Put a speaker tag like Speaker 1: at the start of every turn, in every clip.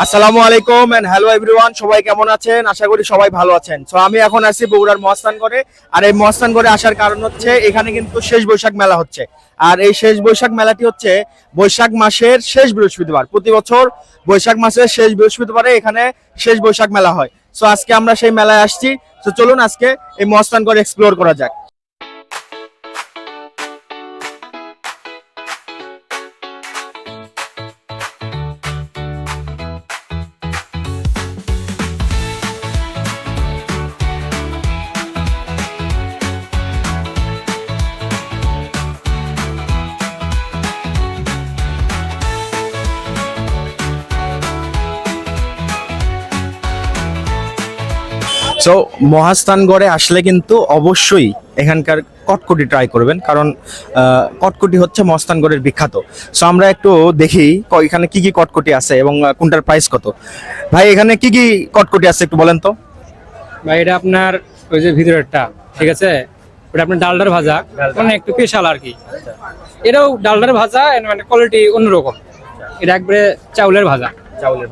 Speaker 1: আসসালামু আলাইকুম and hello everyone সবাই কেমন আছেন? আশা করি সবাই ভালো আছেন। সো আমি এখন আছি বগুড়ার মহাস্থানগড়ে আর এই মহাস্থানগড়ে আসার কারণ হচ্ছে, এখানে কিন্তু শেষ বৈশাখ মেলা হচ্ছে। আর এই শেষ বৈশাখ মেলাটি হচ্ছে বৈশাখ মাসের শেষ বৃহস্পতিবার। প্রতি বছর বৈশাখ মাসের শেষ বৃহস্পতিবারে এখানে শেষ বৈশাখ মেলা হয়। সো আজকে আমরা সেই মেলায় আসছি। তো চলুন আজকে এই মহাস্থানগড় এক্সপ্লোর করা যাক। সো মহাস্থানগড়ে আসলে কিন্তু অবশ্যই এখানকার কটকটি ট্রাই করবেন কারণ কটকটি হচ্ছে মহাস্থানগড়ের বিখ্যাত। সো আমরা একটু দেখি এখানে কি কি কটকটি আছে এবং কোনটার প্রাইস কত। ভাই এখানে কি কি কটকটি আছে একটু বলেন তো।
Speaker 2: ভাই এটা আপনার ওই যে ভিতরেরটা ঠিক আছে? ওটা আপনার ডালডার ভাজা মানে একটু স্পেশাল আর কি। এটাও ডালডার ভাজা মানে কোয়ালিটি অন্যরকম। এটা একবারে চাউলের ভাজা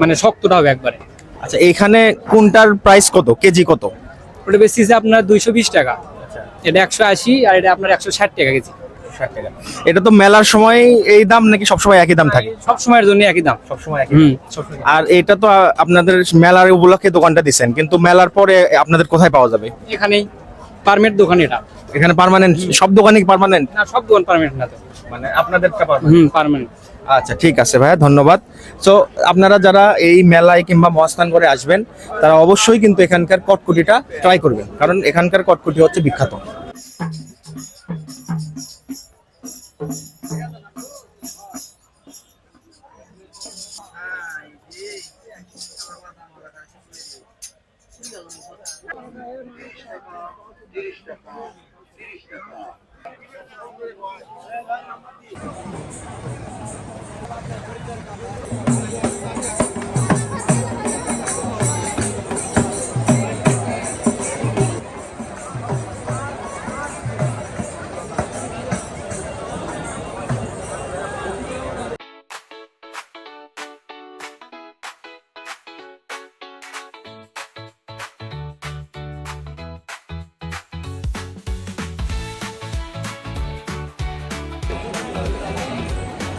Speaker 2: মানে শক্তটা হবে একবারে।
Speaker 1: আচ্ছা এখানে কোনটার প্রাইস কত? কেজি কত?
Speaker 2: ওটা বেশি আপনার দুইশো বিশ টাকা। এটা একশো আশি আর এটা আপনার একশো ষাট টাকা কেজি।
Speaker 1: এটা তো মেলার সময় এই দাম নাকি সবসময় একই দাম থাকে?
Speaker 2: সব সময়ের জন্য একই দাম।
Speaker 1: সবসময় একই আর এটা তো আপনাদের মেলার উপলক্ষে দোকানটা দিচ্ছেন কিন্তু মেলার পরে আপনাদের কোথায় পাওয়া যাবে?
Speaker 2: এখানেই পারমিট দোকান এটা।
Speaker 1: এখানে পার্মানেন্ট সব দোকানই পার্মানেন্ট
Speaker 2: না সব দোকান পারমিট না
Speaker 1: মানে আপনাদেরটা
Speaker 2: হুম পারমানেন্ট
Speaker 1: আচ্ছা ঠিক আছে ভাইয়া, ধন্যবাদ। সো আপনারা যারা এই মেলায় কিংবা মহাস্থান করে আসবেন, তারা অবশ্যই কিন্তু এখানকার কটকুটিটা ট্রাই করবেন। কারণ এখানকার কটকুটি হচ্ছে বিখ্যাত।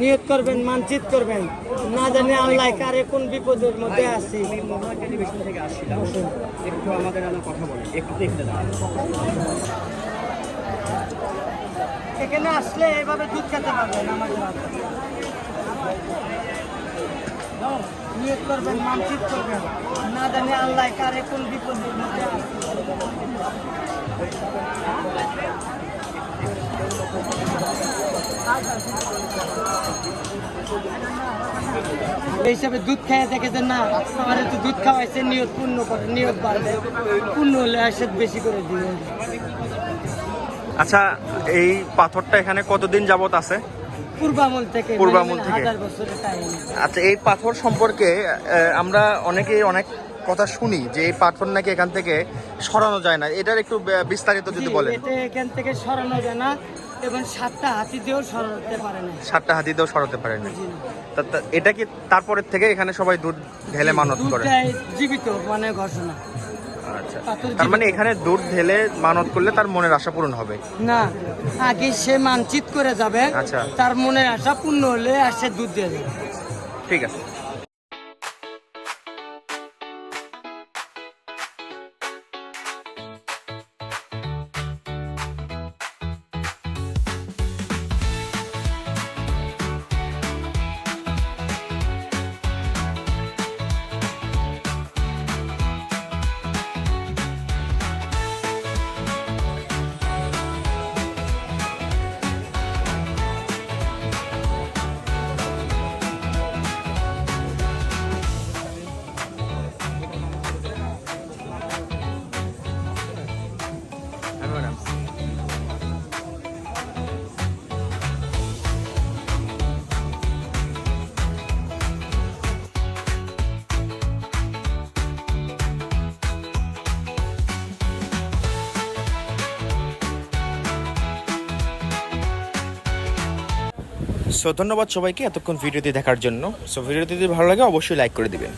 Speaker 3: নিয়ত করবেন মানচিত করবেন। না জানি আল্লাহ কারে কোন বিপদের মধ্যে আছি। এখানে আসলে এভাবে দুধ খেতে পারবেন আমার বাবা। নিয়ত করবেন মানচিত করবেন। না জানি আল্লাহ কারে কোন বিপদের মধ্যে এই হিসাবে দুধ খাইয়ে দেখে যে না, আমার একটু দুধ খাওয়াইছে নিয়োগ পূর্ণ করে নিয়োগ বাড়বে। পূর্ণ হলে আসে বেশি করে দিবে
Speaker 1: আচ্ছা এই পাথরটা এখানে কতদিন যাবত আছে?
Speaker 3: পূর্বামল থেকে
Speaker 1: পূর্বামল
Speaker 3: মানে
Speaker 1: থেকে? আচ্ছা এই পাথর সম্পর্কে আমরা অনেকেই অনেক কথা শুনি যে এই পাথর নাকি এখান থেকে সরানো যায় না। এটার একটু বিস্তারিত যদি বলেন।
Speaker 3: এটা এখান থেকে সরানো যায় না এবং সাতটা হাতি দিয়েও সরাতে পারে না।
Speaker 1: সাতটা হাতি দিয়েও সরাতে পারেন
Speaker 3: জি।
Speaker 1: এটা কি তারপরের থেকে এখানে সবাই দুধ ঢেলে মানত করে?
Speaker 3: জীবিত মানে ঘোষণা।
Speaker 1: আচ্ছা। তার মানে এখানে দুধ ঢেলে মানত করলে তার মনের আশা পূরণ হবে?
Speaker 3: না আগে সে মানচিত করে যাবে
Speaker 1: আচ্ছা।
Speaker 3: তার মনের আশা পূর্ণ হলে আর সে দুধ দিয়ে যাবে।
Speaker 1: ঠিক আছে। সো ধন্যবাদ সবাইকে এতক্ষণ ভিডিওটি দেখার জন্য। সো ভিডিওটি যদি ভালো লাগে, অবশ্যই লাইক করে দিবেন।